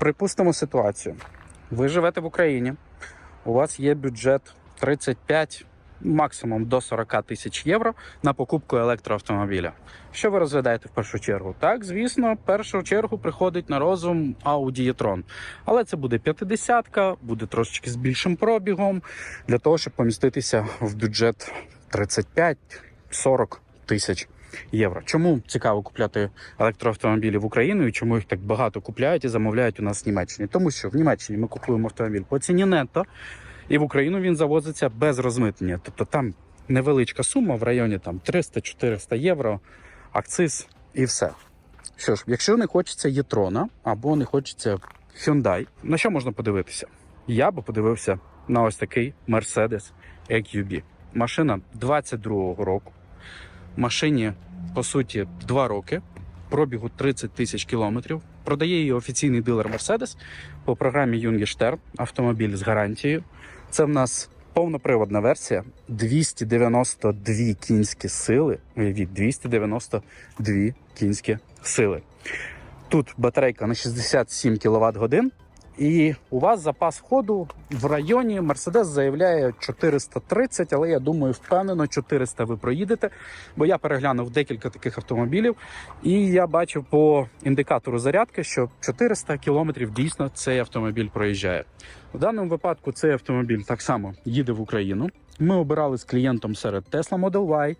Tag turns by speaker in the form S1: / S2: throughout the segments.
S1: Припустимо ситуацію. Ви живете в Україні, у вас є бюджет 35, максимум до 40 тисяч євро на покупку електроавтомобіля. Що ви розглядаєте в першу чергу? Так, звісно, в першу чергу приходить на розум Audi e-tron. Але це буде 50-ка, буде трошечки з більшим пробігом для того, щоб поміститися в бюджет 35-40 тисяч євро. Чому цікаво купляти електроавтомобілі в Україну і чому їх так багато купляють і замовляють у нас в Німеччині? Тому що в Німеччині ми купуємо автомобіль по ціні нетто, і в Україну він завозиться без розмитнення. Тобто там невеличка сума в районі там 300-400 євро, акциз і все. Що ж, якщо не хочеться Єтрона або не хочеться Hyundai, на що можна подивитися? Я би подивився на ось такий Mercedes EQB. Машина 22-го року. Машині, по суті, 2 роки, пробігу 30 тисяч кілометрів. Продає її офіційний дилер Mercedes по програмі Юнгіштер, автомобіль з гарантією. Це в нас повноприводна версія, 292 кінські сили. Уявіть, 292 кінські сили. Тут батарейка на 67 кВт годин. І у вас запас ходу в районі Мерседес заявляє 430, але я думаю, впевнено, 400 ви проїдете. Бо я переглянув декілька таких автомобілів, і я бачив по індикатору зарядки, що 400 кілометрів дійсно цей автомобіль проїжджає. В даному випадку цей автомобіль так само їде в Україну. Ми обирали з клієнтом серед Tesla Model Y,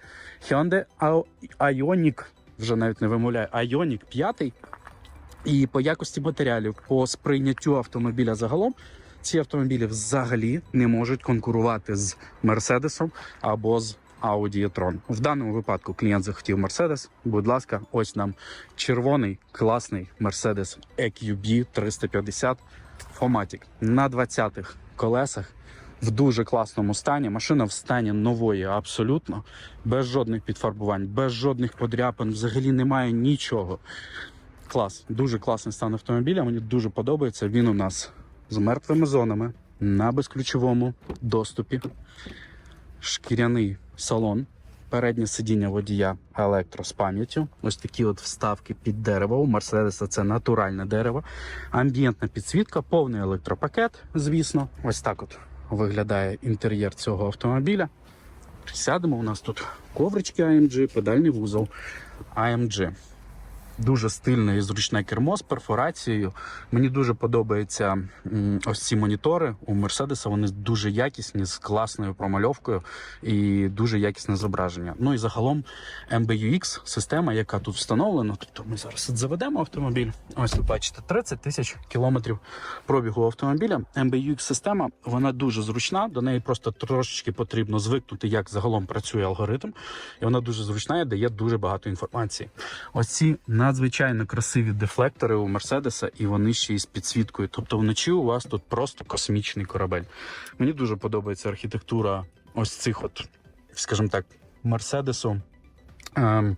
S1: Hyundai Ioniq, вже навіть не вимовляю, Ioniq 5. І по якості матеріалів, по сприйняттю автомобіля загалом, ці автомобілі взагалі не можуть конкурувати з Мерседесом або з Audi e-tron. В даному випадку клієнт захотів Мерседес. Будь ласка, ось нам червоний класний Mercedes EQB 350 Fomatic на 20-х колесах. В дуже класному стані. Машина в стані нової, абсолютно, без жодних підфарбувань, без жодних подряпин, взагалі немає нічого. Клас, дуже класний стан автомобіля. Мені дуже подобається. Він у нас з мертвими зонами на безключовому доступі. Шкіряний салон, переднє сидіння водія електро з пам'яттю. Ось такі от вставки під дерево. У Мерседеса це натуральне дерево. Амбієнтна підсвітка, повний електропакет, звісно. Ось так от виглядає інтер'єр цього автомобіля. Сядемо, у нас тут коврички AMG, педальний вузол AMG. Дуже стильне і зручне кермо з перфорацією. Мені дуже подобаються ось ці монітори у Мерседеса. Вони дуже якісні, з класною промальовкою і дуже якісне зображення. Ну і загалом MBUX система, яка тут встановлена. Тобто ми зараз заведемо автомобіль. Ось ви бачите, 30 тисяч кілометрів пробігу автомобіля. MBUX система вона дуже зручна. До неї просто трошечки потрібно звикнути, як загалом працює алгоритм. І вона дуже зручна і дає дуже багато інформації. Ось ці надзвичайно красиві дефлектори у Мерседеса, і вони ще й з підсвіткою. Тобто вночі у вас тут просто космічний корабель. Мені дуже подобається архітектура ось цих, от, скажімо так, Мерседесу. Ем,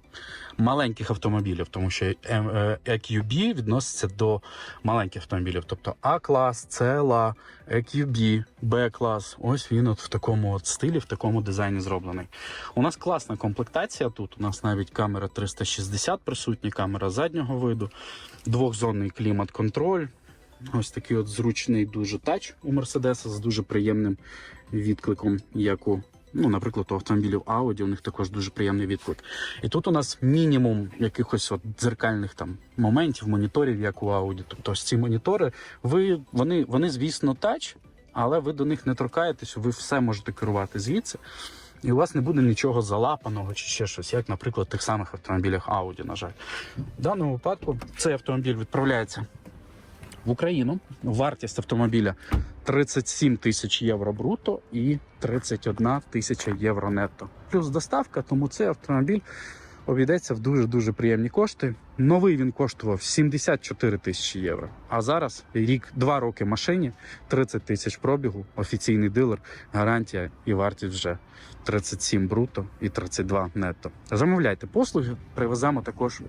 S1: маленьких автомобілів, тому що ем, е, EQB відноситься до маленьких автомобілів, тобто А-клас, CLA, EQB, B-клас. Ось він от в такому от стилі, в такому дизайні зроблений. У нас класна комплектація тут. У нас навіть камера 360 присутня, камера заднього виду, двохзонний клімат-контроль. Ось такий от зручний дуже тач у Мерседеса з дуже приємним відкликом, як у Ну, наприклад, у автомобілів Audi у них також дуже приємний відклик. І тут у нас мінімум якихось от дзеркальних там моментів, моніторів, як у Audi. Тобто ці монітори, ви вони, вони, звісно, тач, але ви до них не торкаєтесь, ви все можете керувати звідси. І у вас не буде нічого залапаного чи ще щось, як, наприклад, в тих самих автомобілях Audi, на жаль. В даному випадку цей автомобіль відправляється в Україну. Вартість автомобіля 37 тисяч євро бруто і 31 тисяча євро нетто. Плюс доставка, тому цей автомобіль обійдеться в дуже-дуже приємні кошти. Новий він коштував 74 тисячі євро. А зараз рік, два роки машині, 30 тисяч пробігу, офіційний дилер, гарантія і вартість вже 37 бруто і 32 нетто. Замовляйте послуги, привеземо також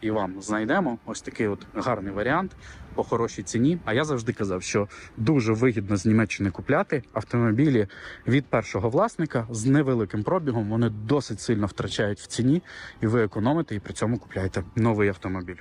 S1: і вам знайдемо ось такий от гарний варіант по хорошій ціні. А я завжди казав, що дуже вигідно з Німеччини купляти автомобілі від першого власника з невеликим пробігом. Вони досить сильно втрачають в ціні, і ви економите, і при цьому купляєте новий автомобіль.